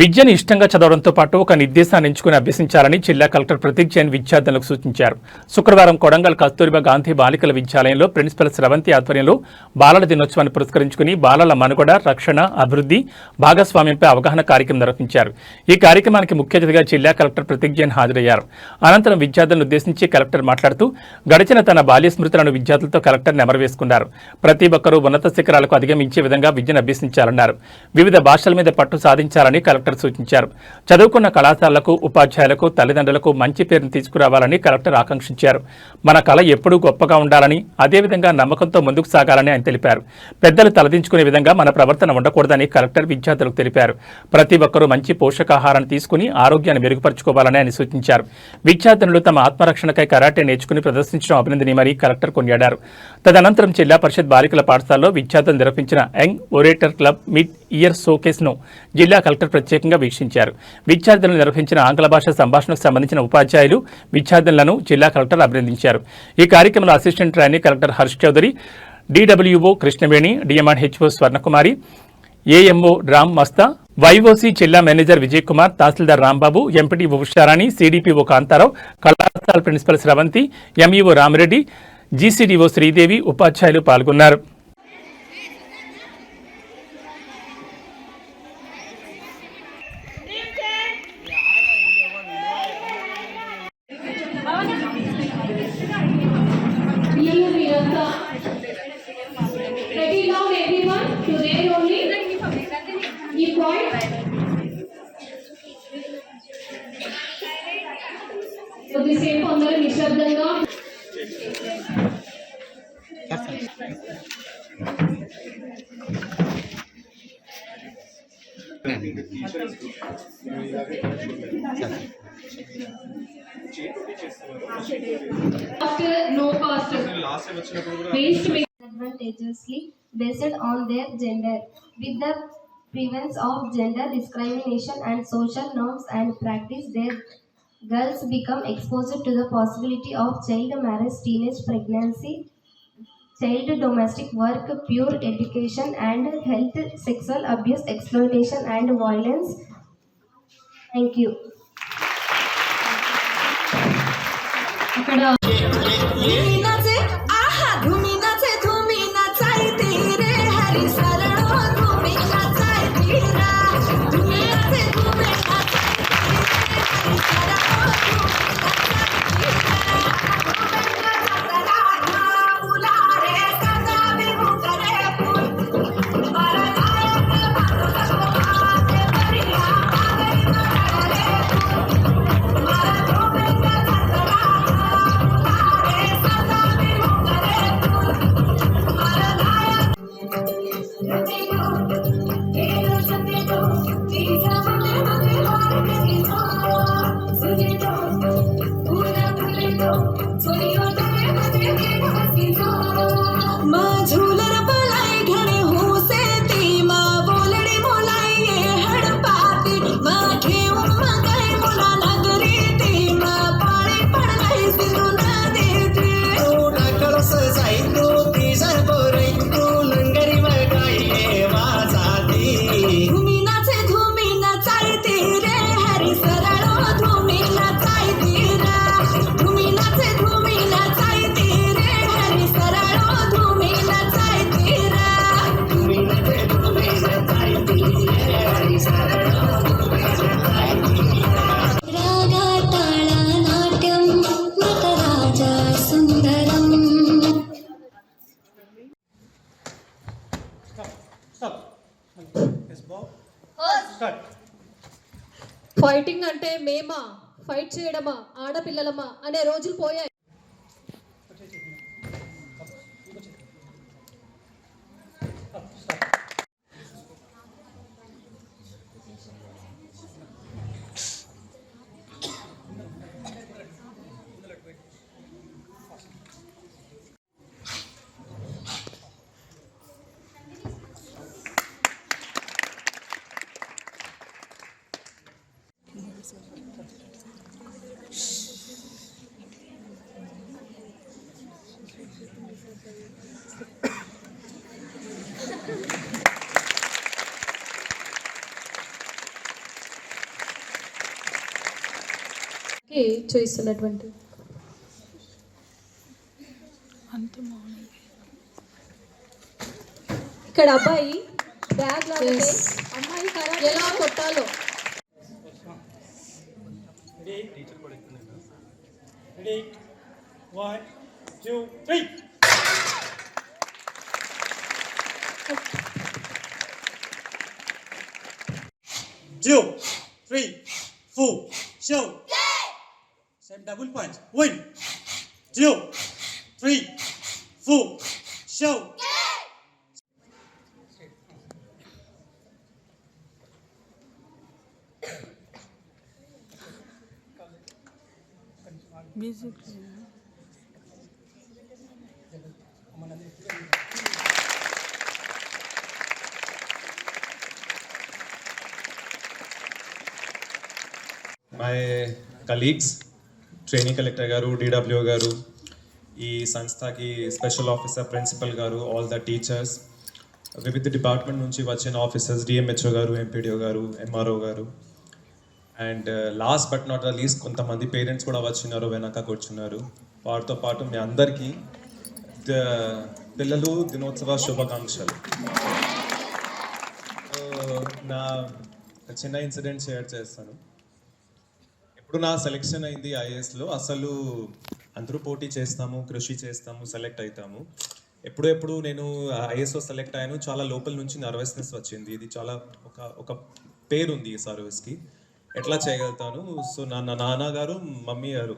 విద్యను ఇష్టంగా చదవడంతో పాటు ఒక నిర్దేశాన్ని ఎంచుకుని అభ్యసించాలని జిల్లా కలెక్టర్ ప్రతీక్ జైన్ విద్యార్థులకు సూచించారు. శుక్రవారం కొడంగల్ కస్తూరిబా గాంధీ బాలికల విద్యాలయంలో ప్రిన్సిపల్ స్రవంతి ఆధ్వర్యంలో బాలల దినోత్సవాన్ని పురస్కరించుకుని బాలల మనుగడ రక్షణ అభివృద్ధి భాగస్వామ్యంపై అవగాహన కార్యక్రమం నిర్వహించారు. ఈ కార్యక్రమానికి ముఖ్య అతిథిగా జిల్లా కలెక్టర్ ప్రతీక్ జైన్ హాజరయ్యారు. అనంతరం విద్యార్థులను ఉద్దేశించి కలెక్టర్ మాట్లాడుతూ గడిచిన తన బాల్య స్మృతులను విద్యార్థులతో కలెక్టర్ నెమరవేసుకున్నారు. ప్రతి ఒక్కరూ ఉన్నత శిఖరాలకు అధిగమించే విధంగా విద్యను అభ్యసించాలన్నారు. వివిధ భాషల మీద పట్టు సాధించాలని కలెక్టర్ కలెక్టర్ సూచించారు. చదువుకున్న కళాశాలలకు ఉపాధ్యాయులకు తల్లిదండ్రులకు మంచి పేరును తీసుకురావాలని కలెక్టర్ ఆకాంక్షించారు. మన కళ ఎప్పుడూ గొప్పగా ఉండాలని అదేవిధంగా నమ్మకంతో ముందుకు సాగాలని ఆయన తెలిపారు. పెద్దలు తలదించుకునే విధంగా మన ప్రవర్తన ఉండకూడదని కలెక్టర్ విద్యార్థులకు తెలిపారు. ప్రతి ఒక్కరూ మంచి పోషకాహారాన్ని తీసుకుని ఆరోగ్యాన్ని మెరుగుపరుచుకోవాలని ఆయన సూచించారు. విద్యార్థినులు తమ ఆత్మరక్షణకై కరాటే నేర్చుకుని ప్రదర్శించడం అభినందనీయమని కలెక్టర్ కొనియాడారు. తదనంతరం జిల్లా పరిషత్ బాలికల పాఠశాలలో విద్యార్థులు నిర్వహించిన young orator club mid year షోకేస్ను జిల్లా కలెక్టర్ ప్రత్యేకంగా వీక్షించారు. విద్యార్థులను నిర్వహించిన ఆంగ్ల భాష సంభాషణకు సంబంధించిన ఉపాధ్యాయులు విద్యార్థులను జిల్లా కలెక్టర్ అభినందించారు. ఈ కార్యక్రమంలో assistant trainee collector Harsh Chaudhary DWO Krishnaveni DMR HO Swarnakumari AMO Ram మస్తా YOC జిల్లా మేనేజర్ విజయ్ కుమార్ తహసీల్దార్ రాంబాబు ఎంపీటీ ఉషారాణి సిడిపిఓ కాంతారావు కళాశాల principal Sravanthi MEO Ramireddy GCDO Sridevi ఉపాధ్యాయులు పాల్గొన్నారు After no cost. Waste may advantageously based on their gender with the prevalence of gender discrimination and social norms and practice their girls become exposed to the possibility of child marriage teenage pregnancy child domestic work pure education and health sexual abuse exploitation and violence thank you అక్కడ fighting అంటే మేమా? Fight చేయడమా? ఆడపిల్లలమా? అనే రోజులు పోయాయి. చూపిస్తున్నటువంటి ఇక్కడ అబ్బాయి బ్యాగ్ అమ్మాయి ఎలా కొట్టాలో. Two, three, four, show. Same double points. One, two, three, four. Show. Music. My colleagues, training collector గారు డిడబ్ల్యూ గారు ఈ సంస్థకి స్పెషల్ ఆఫీసర్ ప్రిన్సిపల్ గారు ఆల్ ద టీచర్స్ వివిధ డిపార్ట్మెంట్ నుంచి వచ్చిన ఆఫీసర్స్ డిఎంహెచ్ఓ గారు ఎంపీడీఓ గారు ఎంఆర్ఓ గారు. And last but not least కొంతమంది పేరెంట్స్ కూడా వచ్చినారు వెనక కూర్చున్నారు వారితో పాటు మీ అందరికీ పిల్లలు దినోత్సవ శుభాకాంక్షలు. నా చిన్న ఇన్సిడెంట్ షేర్ చేస్తాను. ఇప్పుడు నా సెలెక్షన్ అయింది ఐఏఎస్లో అసలు అందరూ పోటీ చేస్తాము కృషి చేస్తాము సెలెక్ట్ అవుతాము ఎప్పుడు ఎప్పుడు నేను ఐఏఎస్లో సెలెక్ట్ అయ్యాను. చాలా లోపల నుంచి నర్వస్నెస్ వచ్చింది. ఇది చాలా ఒక ఒక పేరు ఉంది ఈ సర్వీస్కి ఎట్లా చేయగలుగుతాను? సో నా నా నాన్నగారు మమ్మీ గారు.